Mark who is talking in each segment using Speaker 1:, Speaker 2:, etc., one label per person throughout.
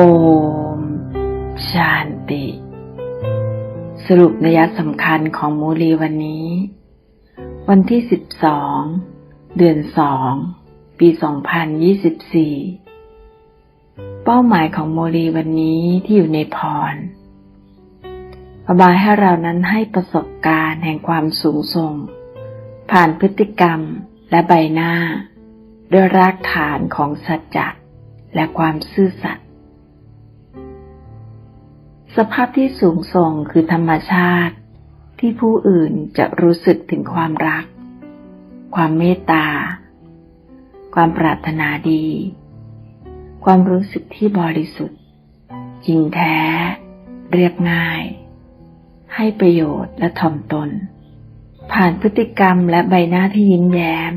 Speaker 1: โอม ชาญติ สรุปนัยสำคัญของมูลีวันนี้ วันที่ 12 เดือน 2 ปี 2024 เป้าหมายของโมลีวันนี้ที่อยู่ในพรระบายให้เรานั้นให้ประสบการณ์แห่งความสูงส่ง ผ่านพฤติกรรมและใบหน้า ด้วยรากฐานของสัจจะและความซื่อสัตย์ สภาพที่สูงส่งคือธรรมชาติ ที่ผู้อื่นจะรู้สึกถึงความรัก ความเมตตา ความปรารถนาดี ความรู้สึกที่บริสุทธิ์ จริงแท้ เรียบง่าย ให้ประโยชน์และถ่อมตน ผ่านพฤติกรรมและใบหน้าที่ยิ้มแย้ม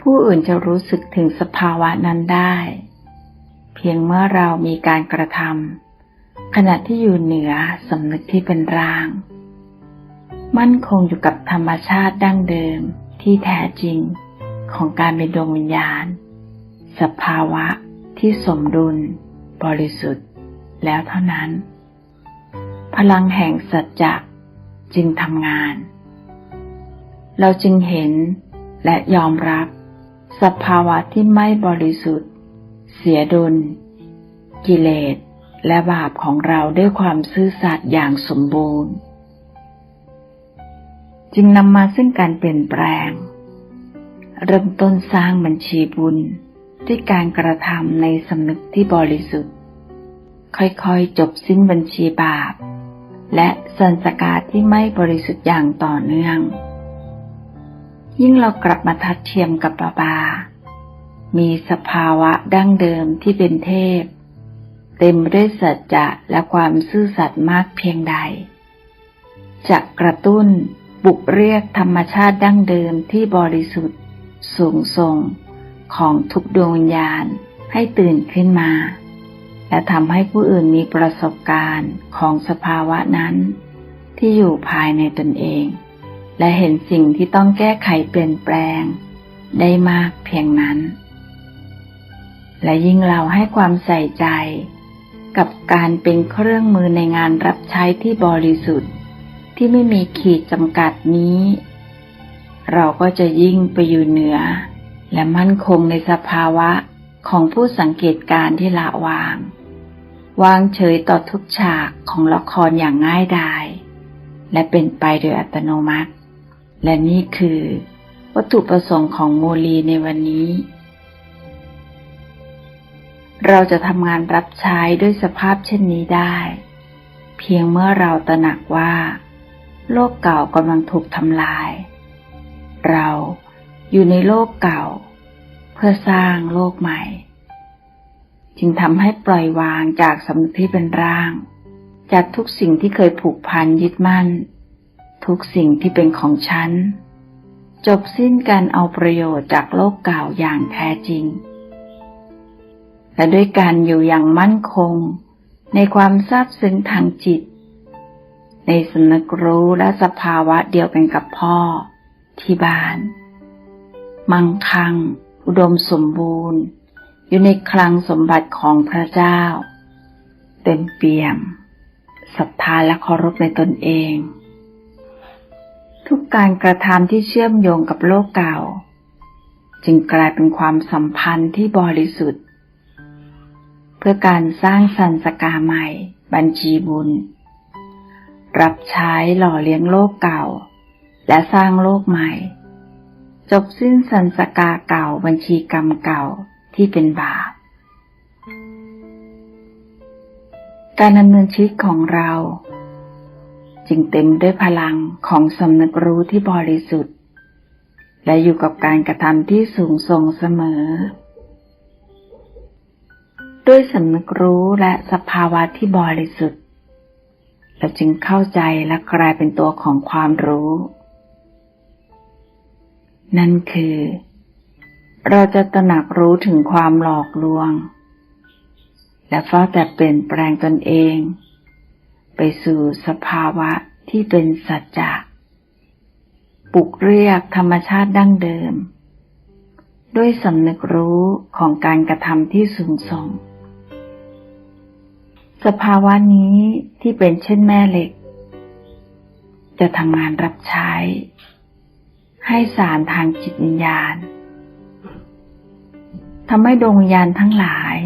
Speaker 1: ผู้อื่นจะรู้สึกถึงสภาวะนั้นได้ เพียงเมื่อเรามีการกระทำขณะที่อยู่เหนือสำนึกที่เป็นร่าง มั่นคงอยู่กับธรรมชาติดั้งเดิมที่แท้จริงของการเป็นดวงวิญญาณ สภาวะที่สมดุล บริสุทธิ์ แล้วเท่านั้น พลังแห่งสัจจะจึงทำงาน เราจึงเห็นและยอมรับ สภาวะที่ไม่บริสุทธิ์ เสียดุล กิเลสและบาปของเราด้วยความซื่อสัตย์อย่างสมบูรณ์ จึงนำมาซึ่งการเปลี่ยนแปลง เริ่มต้นสร้างบัญชีบุญด้วยการกระทำในสำนึกที่บริสุทธิ์ ค่อยๆจบสิ้นบัญชีบาป และสันสกาที่ไม่บริสุทธิ์อย่างต่อเนื่อง ยิ่งเรากลับมาทัดเทียมกับบาบา มีสภาวะดั้งเดิมที่เป็นเทพ เต็มด้วยสัจจะและความซื่อสัตย์มากเพียงใด จะกระตุ้นบุกเรียกธรรมชาติดั้งเดิมที่บริสุทธิ์ สูงส่งของทุกดวงวิญญาณให้ตื่นขึ้นมา และทำให้ผู้อื่นมีประสบการณ์ของสภาวะนั้น ที่อยู่ภายในตนเอง และเห็นสิ่งที่ต้องแก้ไขเปลี่ยนแปลง ได้มากเพียงนั้น และยิ่งเราให้ความใส่ใจ กับการเป็นเครื่องมือในงานรับใช้ที่บริสุทธิ์ ที่ไม่มีขีดจำกัดนี้ เราก็จะยิ่งไปอยู่เหนือ และมั่นคงในสภาวะของผู้สังเกตการที่ละวาง วางเฉยต่อทุกฉากของละครอย่างง่ายดาย และเป็นไปโดยอัตโนมัติ และนี่คือ วัตถุประสงค์ของโมลีในวันนี้ เราจะทำงานรับใช้ด้วยสภาพเช่นนี้ได้ เพียงเมื่อเราตระหนักว่า โลกเก่ากำลังถูกทำลาย เราอยู่ในโลกเก่า เพื่อสร้างโลกใหม่ จึงทำให้ปล่อยวางจากสำนึกที่เป็นร่าง จากทุกสิ่งที่เคยผูกพันยึดมั่น ทุกสิ่งที่เป็นของฉัน จบสิ้นการเอาประโยชน์จากโลกเก่าอย่างแท้จริง และด้วยการอยู่อย่างมั่นคง ในความซาบซึ้งทางจิต ในสนึกรู้และสภาวะเดียวกันกับพ่อ ที่บ้าน มั่งคั่ง อุดมสมบูรณ์ อยู่ในคลังสมบัติของพระเจ้า เต็มเปี่ยมศรัทธาและเคารพในตนเอง ทุกการกระทำที่เชื่อมโยงกับโลกเก่า จึงกลายเป็นความสัมพันธ์ที่บริสุทธิ์ เพื่อการสร้างสันสกาใหม่ บัญชีบุญ รับใช้หล่อเลี้ยงโลกเก่า และสร้างโลกใหม่ จบสิ้นสันสกาเก่าบัญชีกรรมเก่าที่เป็นบาป การดำเนินชีวิตของเรา จึงเต็มด้วยพลังของสำนึกรู้ที่บริสุทธิ์ และอยู่กับการกระทำที่สูงส่งเสมอ ด้วยสำนึกรู้และสภาวะที่บริสุทธิ์ เราจึงเข้าใจและกลายเป็นตัวของความรู้ นั่นคือ เราจะตระหนักรู้ถึงความหลอกลวง และเฝ้าแต่เปลี่ยนแปลงตนเอง ไปสู่สภาวะที่เป็นสัจจะปลุกเรียกธรรมชาติดั้งเดิม ด้วยสำนึกรู้ของการกระทำที่สูงส่ง สภาวะนี้ที่เป็นเช่นแม่เหล็ก จะทำงานรับใช้ ให้สารทางจิตวิญญาณทำให้ดวงวิญญาณทั้งหลาย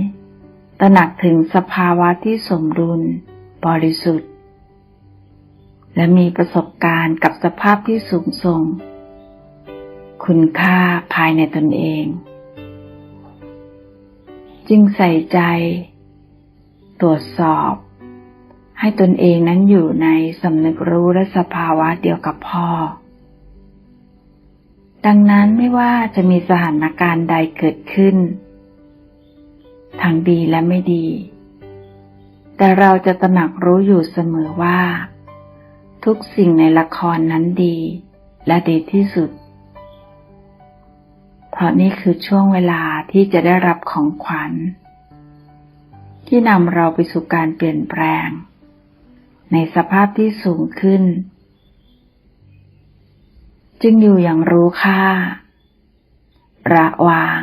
Speaker 1: ตระหนักถึงสภาวะที่สมดุล บริสุทธิ์ และมีประสบการณ์กับสภาพที่สูงส่ง คุณค่าภายในตนเอง จึงใส่ใจ ตรวจสอบ ให้ตนเองนั้นอยู่ในสำนึกรู้และสภาวะเดียวกับพ่อ ดังนั้นไม่ว่าจะมีสถานการณ์ใดเกิดขึ้น ทั้งดีและไม่ดี แต่เราจะตระหนักรู้อยู่เสมอว่า ทุกสิ่งในละครนั้นดีและดีที่สุด เพราะนี่คือช่วงเวลาที่จะได้รับของขวัญ ที่นำเราไปสู่การเปลี่ยนแปลง ในสภาพที่สูงขึ้น จึงอยู่อย่างรู้ค่า ระวาง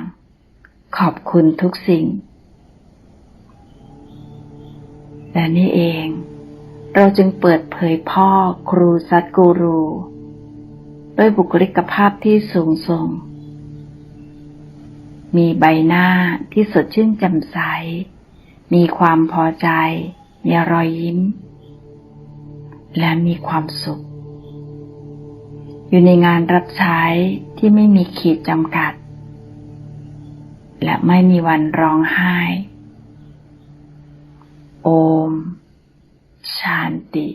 Speaker 1: ขอบคุณทุกสิ่ง และนี่เอง เราจึงเปิดเผยพ่อครูซัดกูรู ด้วยบุคลิกภาพที่สูงส่งมีใบหน้าที่สดชื่นแจ่มใส มีความพอใจ มีรอยยิ้ม และมีความสุข อยู่ในงานรับใช้ที่ไม่มีขีดจำกัด และไม่มีวันร้องไห้ โอม ชานติ